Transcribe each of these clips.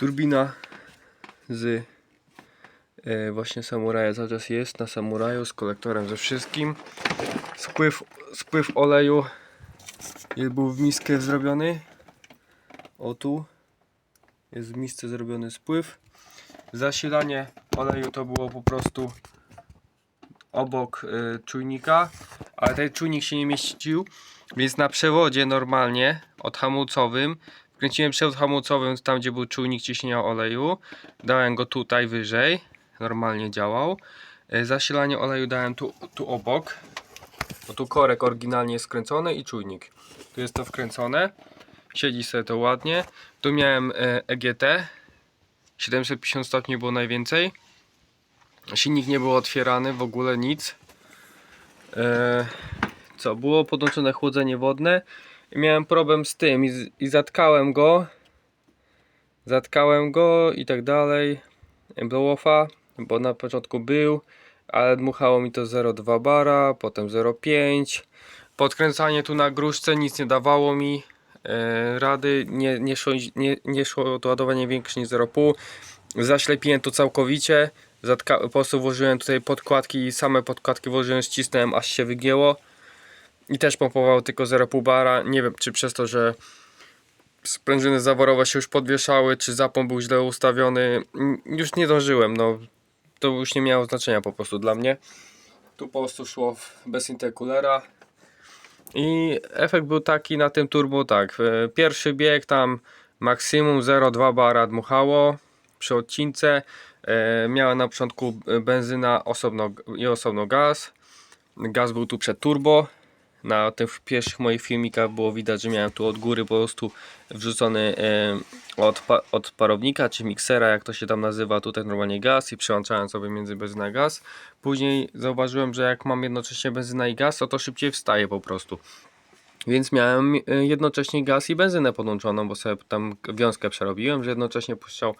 Turbina z e, właśnie samuraja cały czas jest na samuraju z kolektorem ze wszystkim. Spływ, spływ oleju był w miskę zrobiony. O tu jest w misce zrobiony spływ. Zasilanie oleju to było po prostu obok y, czujnika, ale ten czujnik się nie mieścił, więc na przewodzie normalnie odhamulcowym wkręciłem przewód hamulcowym tam gdzie był czujnik ciśnienia oleju, dałem go tutaj wyżej, normalnie działał. Y, zasilanie oleju dałem tu, tu obok, bo tu korek oryginalnie jest skręcony i czujnik. Tu jest to wkręcone, siedzi sobie to ładnie. Tu miałem EGT, 750 stopni było najwięcej. Silnik nie był otwierany, w ogóle nic. E, co, było podłączone chłodzenie wodne. Miałem problem z tym i, i zatkałem go. Zatkałem go i tak dalej. Blow-offa, bo na początku był, ale dmuchało mi to 0,2 bara, potem 0,5. Podkręcanie tu na gruszce nic nie dawało mi e, rady. Nie, nie, szło, nie, nie szło to ładowanie większe niż 0,5. Zaślepiłem to całkowicie. Zatka, po prostu włożyłem tutaj podkładki i same podkładki włożyłem, ścisnąłem aż się wygięło. I też pompowało tylko 0,5 bara. Nie wiem czy przez to, że sprężyny zaworowe się już podwieszały, czy zapon był źle ustawiony. Już nie dążyłem, no. To już nie miało znaczenia po prostu dla mnie. Tu po prostu szło bez intercoolera. I efekt był taki na tym turbo, tak. e, Pierwszy bieg tam maksimum 0,2 bara dmuchało przy odcince. E, miała na początku e, benzyna osobno i osobno gaz. Gaz był tu przed turbo. Na tych pierwszych moich filmikach było widać, że miałem tu od góry po prostu wrzucony e, od, od parownika czy miksera, jak to się tam nazywa, tutaj normalnie gaz i przełączałem sobie między benzyna a gaz. Później zauważyłem, że jak mam jednocześnie benzyna i gaz, to to szybciej wstaje po prostu. Więc miałem e, jednocześnie gaz i benzynę podłączoną, bo sobie tam wiązkę przerobiłem, że jednocześnie puszczał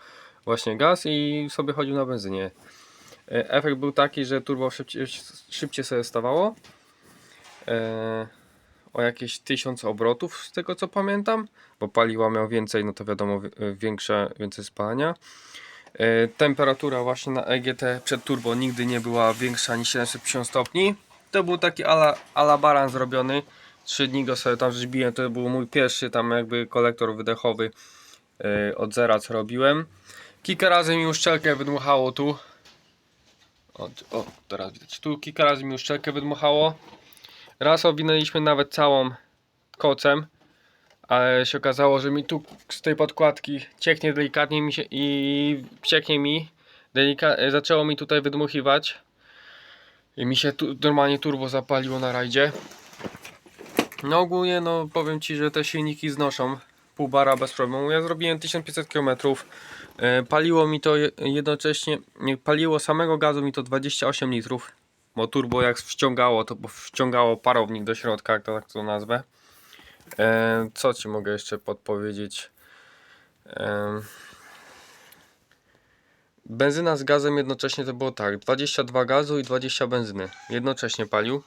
właśnie gaz i sobie chodził na benzynie. E, Efekt był taki, że turbo szybciej, szybciej sobie stawało. E, o jakieś 1000 obrotów z tego co pamiętam, bo paliła miał więcej, no to wiadomo wi- większe, więcej spalania. E, Temperatura właśnie na EGT przed turbo nigdy nie była większa niż 750 stopni. To był taki ala, ala baran zrobiony. 3 dni go sobie tam rzeźbiłem, to był mój pierwszy tam jakby kolektor wydechowy e, od zera co robiłem. Kilka razy mi uszczelkę wydmuchało tu. O, o, teraz widać. Tu kilka razy mi uszczelkę wydmuchało. Raz owinęliśmy nawet całą kocem, ale się okazało, że mi tu z tej podkładki cieknie delikatnie mi się i cieknie mi. Delika zaczęło mi tutaj wydmuchiwać. I mi się tu normalnie turbo zapaliło na rajdzie. No ogólnie no powiem Ci, że te silniki znoszą pół bara bez problemu. Ja zrobiłem 1500 km. E, Paliło mi to je- jednocześnie, nie, paliło samego gazu mi to 28 litrów. Bo turbo jak wciągało, to wciągało parownik do środka, jak to tak to nazwę. E, co Ci mogę jeszcze podpowiedzieć? E, benzyna z gazem jednocześnie to było tak, 22 gazu i 20 benzyny. Jednocześnie palił.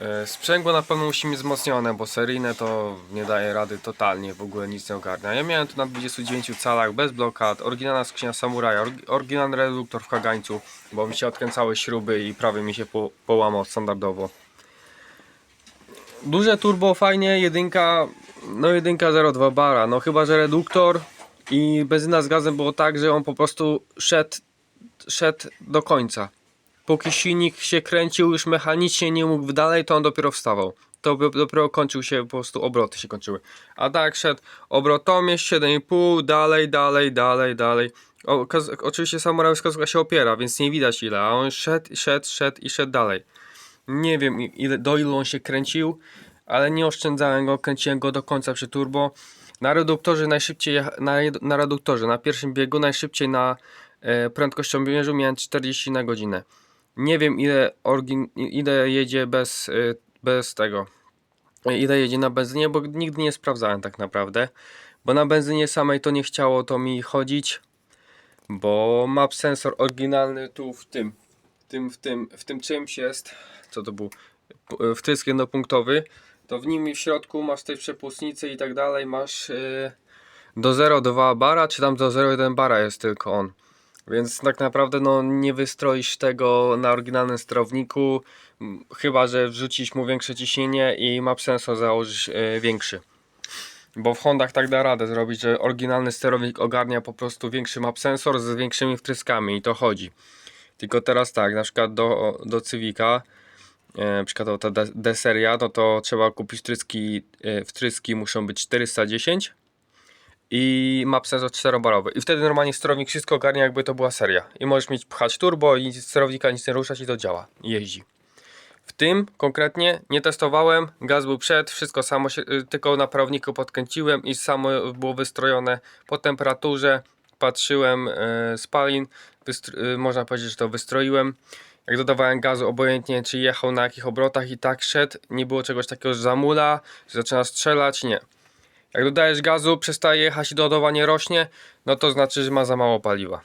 E, Sprzęgło na pewno musi mieć wzmocnione, bo seryjne to nie daje rady totalnie, w ogóle nic nie ogarnia. Ja miałem tu na 29 calach, bez blokad, oryginalna skrzynia Samuraja, oryginalny reduktor w kagańcu, bo mi się odkręcały śruby i prawie mi się po, połamał standardowo. Duże turbo fajnie, jedynka, no jedynka 0,2 bara, no chyba, że reduktor i benzyna z gazem było tak, że on po prostu szedł, szedł do końca póki silnik się kręcił już mechanicznie nie mógł dalej, to on dopiero wstawał. To dopiero kończył się, po prostu obroty się kończyły. A tak szedł obrotomierz 7,5, dalej, dalej, dalej, dalej. O, oczywiście samuraj wskazówka się opiera, więc nie widać ile, a on szedł, szedł, szedł i szedł dalej. Nie wiem ile, do ilu on się kręcił, ale nie oszczędzałem go, kręciłem go do końca przy turbo. Na reduktorze najszybciej, na, na reduktorze, na pierwszym biegu najszybciej na e, prędkościomierzu miałem 40 na godzinę. Nie wiem ile, orgin, ile jedzie bez, y, bez tego. Ile jedzie na benzynie, bo nigdy nie sprawdzałem tak naprawdę. Bo na benzynie samej to nie chciało to mi chodzić. Bo map sensor oryginalny tu w tym. W tym, w tym, w tym czymś jest. Co to był? P- Wtrysk jednopunktowy. To w nim w środku masz tej przepustnicy i tak dalej. Masz y, do 0,2 bara, czy tam do 0,1 bara jest tylko on. Więc tak naprawdę no, nie wystroisz tego na oryginalnym sterowniku, chyba że wrzucić mu większe ciśnienie i map sensor założyć e, większy. Bo w Hondach tak da radę zrobić, że oryginalny sterownik ogarnia po prostu większy map sensor z większymi wtryskami i to chodzi. Tylko teraz tak, na przykład do, do Civica, e, przykładowo ta D-seria, no to trzeba kupić wtryski, e, wtryski muszą być 410 i map sensor 4-barowy. I wtedy normalnie sterownik wszystko ogarnia jakby to była seria. I możesz mieć pchać turbo i sterownika nic nie ruszać i to działa. Jeździ. W tym konkretnie nie testowałem, gaz był przed, wszystko samo się, y, tylko na prawniku podkręciłem i samo było wystrojone po temperaturze. Patrzyłem e, spalin, wystr- y, można powiedzieć, że to wystroiłem. Jak dodawałem gazu, obojętnie czy jechał na jakich obrotach i tak szedł, nie było czegoś takiego, że zamula, że zaczyna strzelać, nie. Jak dodajesz gazu, przestaje jechać i doładowanie rośnie, no to znaczy, że ma za mało paliwa.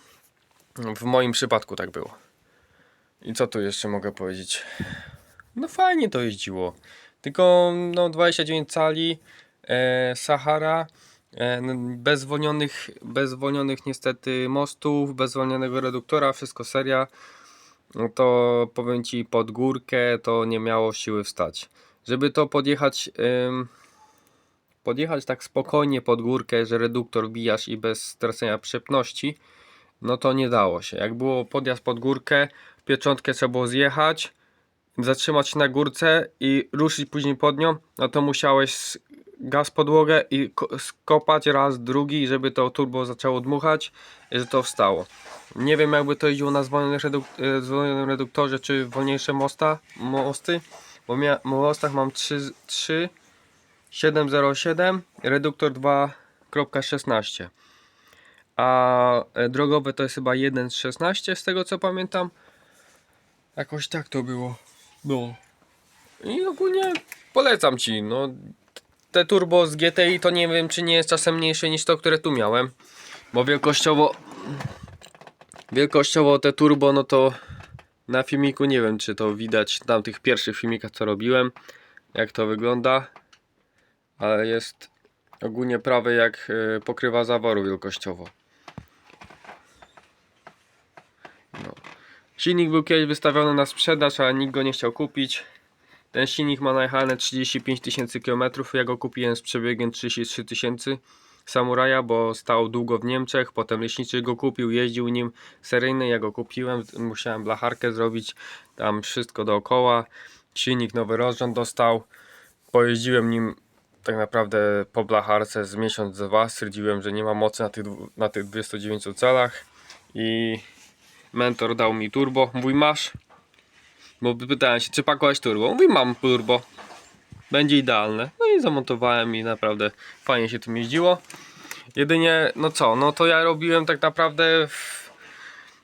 W moim przypadku tak było. I co tu jeszcze mogę powiedzieć? No fajnie to jeździło. Tylko no 29 cali, e, Sahara, e, n- bez zwolnionych, bez zwolnionych niestety mostów, bez zwolnionego reduktora, wszystko seria. No to powiem Ci pod górkę to nie miało siły wstać. Żeby to podjechać, podjechać tak spokojnie pod górkę, że reduktor wbijasz i bez stracenia przepności, no to nie dało się. Jak było podjazd pod górkę, pieczątkę trzeba było zjechać, zatrzymać się na górce i ruszyć później pod nią, no to musiałeś gaz podłogę i ko- skopać raz, drugi, żeby to turbo zaczęło dmuchać że to wstało. Nie wiem jakby to jeździło na zwolnionym, e, zwolnionym reduktorze, czy wolniejsze mosta, mosty, bo w mostach mam 3, 3 707, reduktor 2.16 a e, drogowe to jest chyba 1.16 z tego co pamiętam. Jakoś tak to było. No. I ogólnie polecam Ci no. Te turbo z GTI to nie wiem czy nie jest czasem mniejsze niż to które tu miałem. Bo wielkościowo wielkościowo te turbo no to na filmiku nie wiem czy to widać na tych pierwszych filmikach co robiłem jak to wygląda ale jest ogólnie prawie jak e, pokrywa zaworu wielkościowo. No. Silnik był kiedyś wystawiony na sprzedaż, ale nikt go nie chciał kupić. Ten silnik ma najechane 35 tysięcy km. Ja go kupiłem z przebiegiem 33 tysięcy Samuraja, bo stał długo w Niemczech. Potem leśniczy go kupił, jeździł nim seryjny. Ja go kupiłem, musiałem blacharkę zrobić, tam wszystko dookoła. Silnik nowy rozrząd dostał. Pojeździłem nim tak naprawdę po blacharce z miesiąc, dwa. Stwierdziłem, że nie ma mocy na tych, na tych 29 calach i mentor dał mi turbo. Mówi masz? Bo pytałem się, czy pakować turbo. Mówi mam turbo. Będzie idealne. No i zamontowałem i naprawdę fajnie się tym jeździło. Jedynie, no co, no to ja robiłem tak naprawdę w,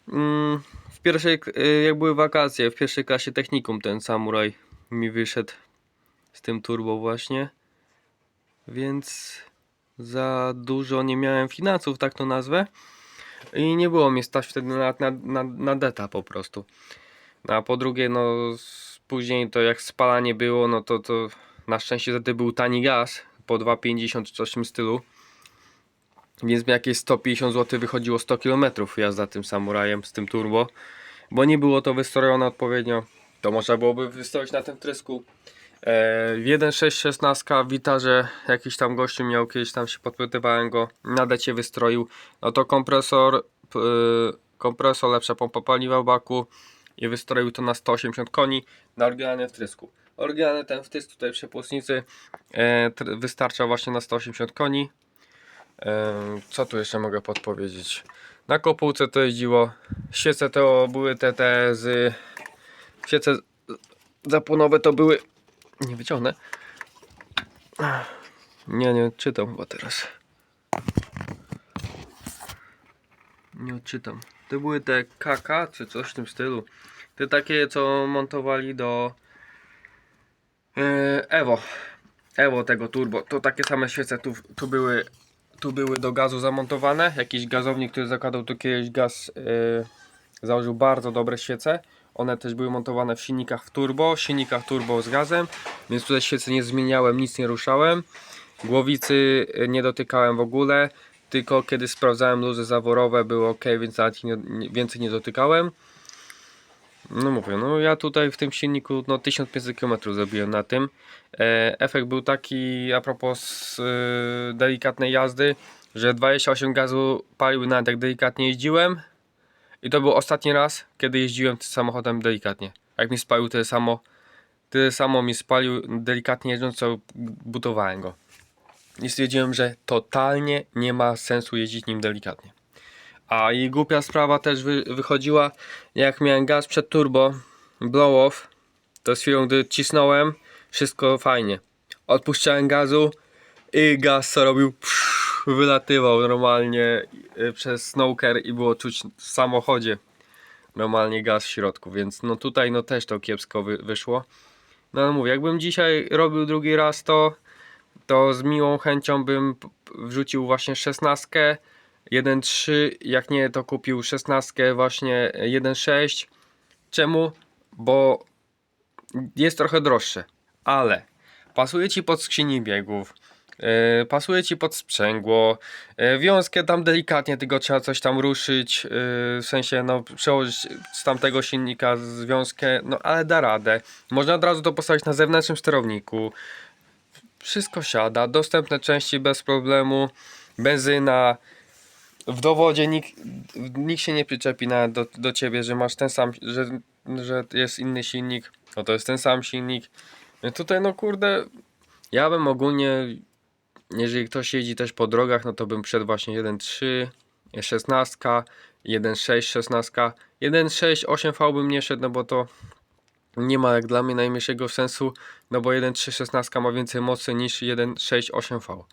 mm, w pierwszej, y, jak były wakacje, w pierwszej klasie technikum ten samuraj mi wyszedł z tym turbo właśnie. Więc za dużo nie miałem finansów, tak to nazwę. I nie było mnie stać wtedy na, na, na, na deta po prostu. No, a po drugie, no później to jak spalanie było, no to, to na szczęście wtedy był tani gaz po 2,50 czy coś w tym stylu. Więc mi jakieś 150 zł wychodziło 100 km jazda tym samurajem z tym turbo. Bo nie było to wystrojone odpowiednio. To można byłoby wystroić na tym trysku. E, 1.6.16 wita, że jakiś tam gościu miał kiedyś tam się podpytywałem go, na decie wystroił. No to kompresor, y, kompresor, lepsza pompa paliwa w baku i wystroił to na 180 koni na oryginalnym wtrysku. Oryginalny ten wtrysk tutaj przy płosnicy e, wystarcza właśnie na 180 koni. E, co tu jeszcze mogę podpowiedzieć? Na kopułce to jeździło. Świece to były te, te z świece zapłonowe to były nie wyciągnę. Nie, nie odczytam chyba teraz. Nie odczytam. To były te KK czy coś w tym stylu. Te takie co montowali do e, Evo. Evo tego turbo. To takie same świece tu, tu były tu były do gazu zamontowane. Jakiś gazownik, który zakładał tu kiedyś gaz e, założył bardzo dobre świece. One też były montowane w silnikach w turbo, silnikach turbo z gazem, więc tutaj świece nie zmieniałem, nic nie ruszałem. Głowicy e, nie dotykałem w ogóle. tylko kiedy sprawdzałem luzy zaworowe było ok, więc nawet więcej nie dotykałem. No mówię, no ja tutaj w tym silniku no 1500 km zrobiłem na tym. E, efekt był taki a propos e, delikatnej jazdy, że 28 gazu palił nawet jak delikatnie jeździłem. I to był ostatni raz, kiedy jeździłem tym samochodem delikatnie. Jak mi spalił tyle samo, tyle samo mi spalił delikatnie jeżdżąc, co butowałem go. I stwierdziłem, że totalnie nie ma sensu jeździć nim delikatnie. A i głupia sprawa też wy, wychodziła, jak miałem gaz przed turbo, blow off, to z chwilą gdy cisnąłem, wszystko fajnie. Odpuszczałem gazu i gaz co robił, wylatywał normalnie y, przez snowker i było czuć w samochodzie normalnie gaz w środku, więc no tutaj no też to kiepsko wy, wyszło. No ale mówię, jakbym dzisiaj robił drugi raz to, to z miłą chęcią bym wrzucił właśnie szesnastkę 1.3, jak nie to kupił 16 właśnie 1.6. Czemu? Bo jest trochę droższe, ale pasuje ci pod skrzyni biegów, pasuje ci pod sprzęgło, yy, wiązkę tam delikatnie, tylko trzeba coś tam ruszyć, yy, w sensie no przełożyć z tamtego silnika związkę, no ale da radę. Można od razu to postawić na zewnętrznym sterowniku. Wszystko siada, dostępne części bez problemu, benzyna, w dowodzie nikt, nikt się nie przyczepi na, do, do ciebie, że masz ten sam, że, że jest inny silnik, no to jest ten sam silnik. Tutaj no kurde, ja bym ogólnie, jeżeli ktoś jeździ też po drogach, no to bym przed właśnie 1.3, 16, 1.6, 16, 1.6, 8V bym nie szedł, no bo to nie ma jak dla mnie najmniejszego sensu, no bo 1.3, 16 ma więcej mocy niż 1.6, 8V.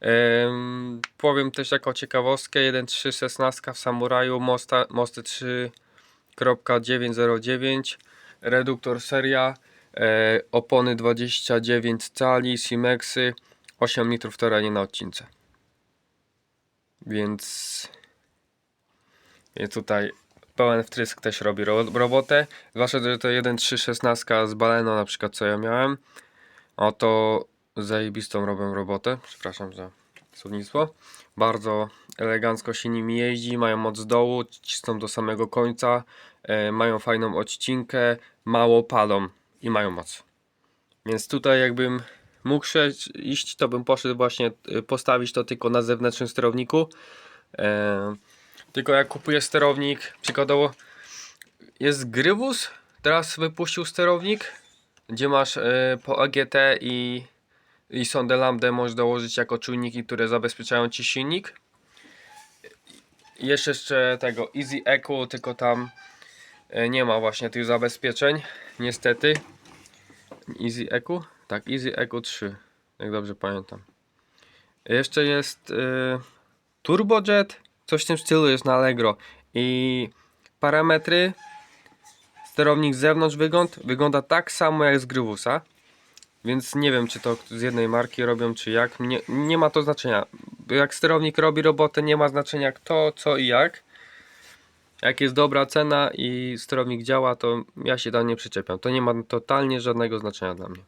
Em, powiem też jako ciekawostkę 1.3.16 w Samuraju mosta, mosty 3.909 reduktor seria e, opony 29 cali Simexy 8 litrów terenie na odcince więc jest tutaj pełen wtrysk też robi ro, robotę zwłaszcza, że to 1.3.16 z Baleno na przykład co ja miałem Oto zajebistą robią robotę. Przepraszam za słownictwo. Bardzo elegancko się nimi jeździ, mają moc dołu, cisną do samego końca, e, mają fajną odcinkę, mało palą i mają moc. Więc tutaj jakbym mógł iść, to bym poszedł właśnie e, postawić to tylko na zewnętrznym sterowniku. E, tylko jak kupuję sterownik, przykładowo jest Grywus, teraz wypuścił sterownik, gdzie masz e, po AGT i, i sondę możesz dołożyć jako czujniki, które zabezpieczają ci silnik. I jeszcze tego Easy Echo, tylko tam e, nie ma właśnie tych zabezpieczeń, niestety. Easy Echo? Tak, Easy Echo 3, jak dobrze pamiętam. Jeszcze jest e, Turbojet, coś w tym stylu jest na Allegro i parametry sterownik z zewnątrz wygląd wygląda tak samo jak z Grywusa. Więc nie wiem, czy to z jednej marki robią, czy jak. Nie, nie ma to znaczenia. Jak sterownik robi robotę, nie ma znaczenia kto, co i jak. Jak jest dobra cena i sterownik działa, to ja się tam nie przyczepiam. To nie ma totalnie żadnego znaczenia dla mnie.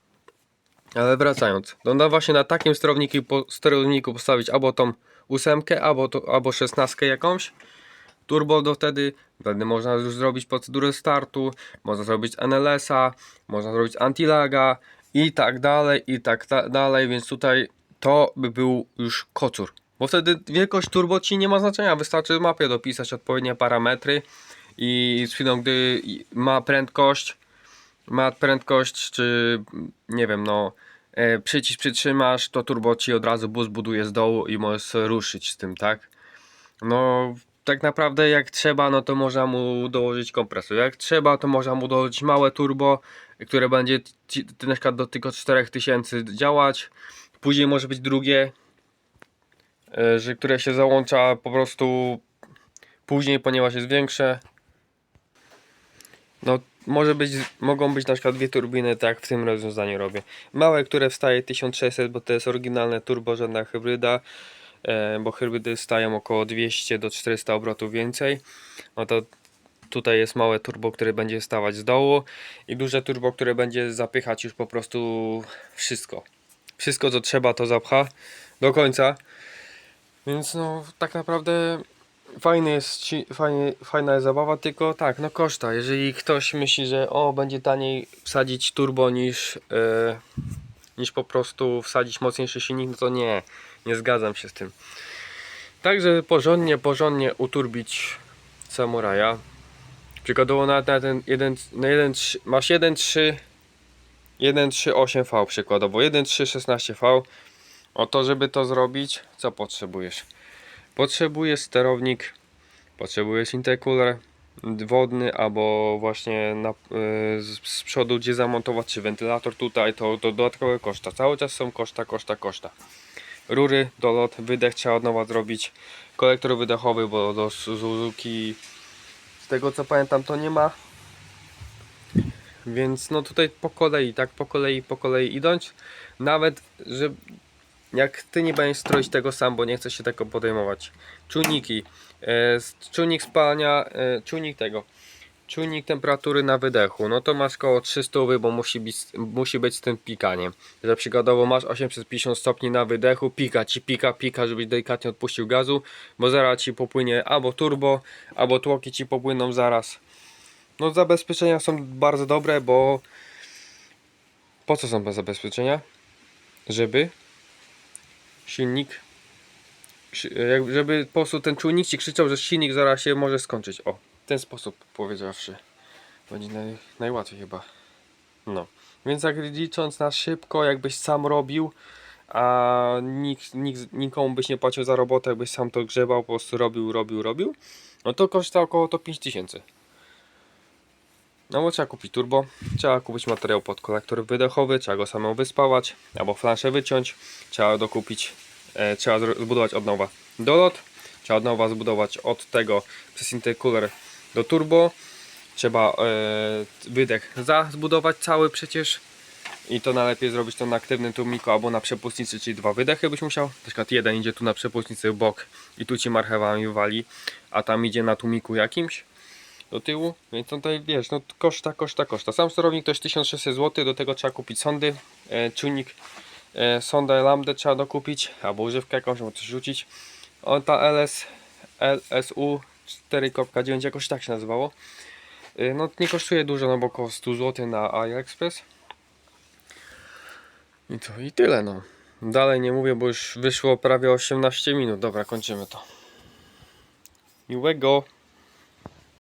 Ale wracając, na właśnie na takim sterowniku, po, sterowniku postawić albo tą ósemkę, albo, to, albo szesnastkę jakąś turbo do wtedy, wtedy można już zrobić procedurę startu, można zrobić NLS-a, można zrobić antilaga i tak dalej, i tak ta- dalej, więc tutaj to by był już kocur. Bo wtedy wielkość turbo ci nie ma znaczenia, wystarczy w mapie dopisać odpowiednie parametry i z chwilą gdy ma prędkość, ma prędkość, czy nie wiem, no e, przycisk przytrzymasz, to turbo ci od razu bus buduje z dołu i możesz ruszyć z tym, tak? No, tak naprawdę jak trzeba, no to można mu dołożyć kompresor. Jak trzeba, to można mu dołożyć małe turbo, które będzie na przykład do tylko 4000 działać. Później może być drugie, e, że które się załącza po prostu później, ponieważ jest większe. No, może być, mogą być na przykład dwie turbiny, tak w tym rozwiązaniu robię. Małe, które wstaje 1600, bo to jest oryginalne turbo, żadna hybryda, e, bo hybrydy stają około 200 do 400 obrotów więcej. No to tutaj jest małe turbo, które będzie stawać z dołu i duże turbo, które będzie zapychać już po prostu wszystko. Wszystko co trzeba to zapcha do końca. Więc no tak naprawdę fajny jest, fajnie, fajna jest zabawa, tylko tak, no koszta. Jeżeli ktoś myśli, że o będzie taniej wsadzić turbo niż, e, niż po prostu wsadzić mocniejszy silnik, no to nie, nie zgadzam się z tym. Także porządnie, porządnie uturbić samuraja. Przykładowo na, na ten 1, na 1, masz 1.3 1.3.8V przykładowo, 1.3.16V. O to, żeby to zrobić, co potrzebujesz? Potrzebujesz sterownik, potrzebujesz intercooler wodny albo właśnie na, z, z przodu gdzie zamontować, czy wentylator tutaj, to, to dodatkowe koszta. Cały czas są koszta, koszta, koszta. Rury, dolot, wydech trzeba od nowa zrobić. Kolektor wydechowy, bo do Suzuki z tego co pamiętam to nie ma. Więc no tutaj po kolei, tak po kolei, po kolei idąc. Nawet, że jak ty nie będziesz stroić tego sam, bo nie chcesz się tego podejmować. Czujniki, e, czujnik spalania, e, czujnik tego, czujnik temperatury na wydechu, no to masz koło 300, bo musi być, musi być z tym pikaniem. Że przykładowo masz 850 stopni na wydechu, pika ci, pika, pika, żebyś delikatnie odpuścił gazu, bo zaraz ci popłynie albo turbo, albo tłoki ci popłyną zaraz. No zabezpieczenia są bardzo dobre, bo po co są te zabezpieczenia? Żeby silnik żeby po prostu ten czujnik ci krzyczał, że silnik zaraz się może skończyć. O, ten sposób powiedziawszy. Będzie naj, najłatwiej chyba. No. Więc jak licząc na szybko, jakbyś sam robił, a nikt, nikt, nikomu byś nie płacił za robotę, jakbyś sam to grzebał, po prostu robił, robił, robił, no to koszta około to 5000. No bo trzeba kupić turbo, trzeba kupić materiał pod kolektor wydechowy, trzeba go samemu wyspałać, albo flanszę wyciąć, trzeba dokupić, trzeba zro- zbudować od nowa dolot, trzeba od nowa zbudować od tego przez intercooler do turbo, trzeba e, wydech za zbudować cały przecież i to najlepiej zrobić to na aktywnym tłumiku albo na przepustnicy, czyli dwa wydechy byś musiał, na przykład jeden idzie tu na przepustnicy w bok i tu ci marchewami wali, a tam idzie na tłumiku jakimś do tyłu, więc no tutaj wiesz, no koszta, koszta, koszta. Sam sterownik to jest 1600 zł, do tego trzeba kupić sondy, e, czujnik, e, sondę lambdę trzeba dokupić, albo używkę jakąś, albo coś rzucić. O, ta LS, LSU 4.9 jakoś tak się nazywało. E, no nie kosztuje dużo, no bo około 100 zł na AliExpress. I to i tyle no. Dalej nie mówię, bo już wyszło prawie 18 minut. Dobra, kończymy to. Miłego.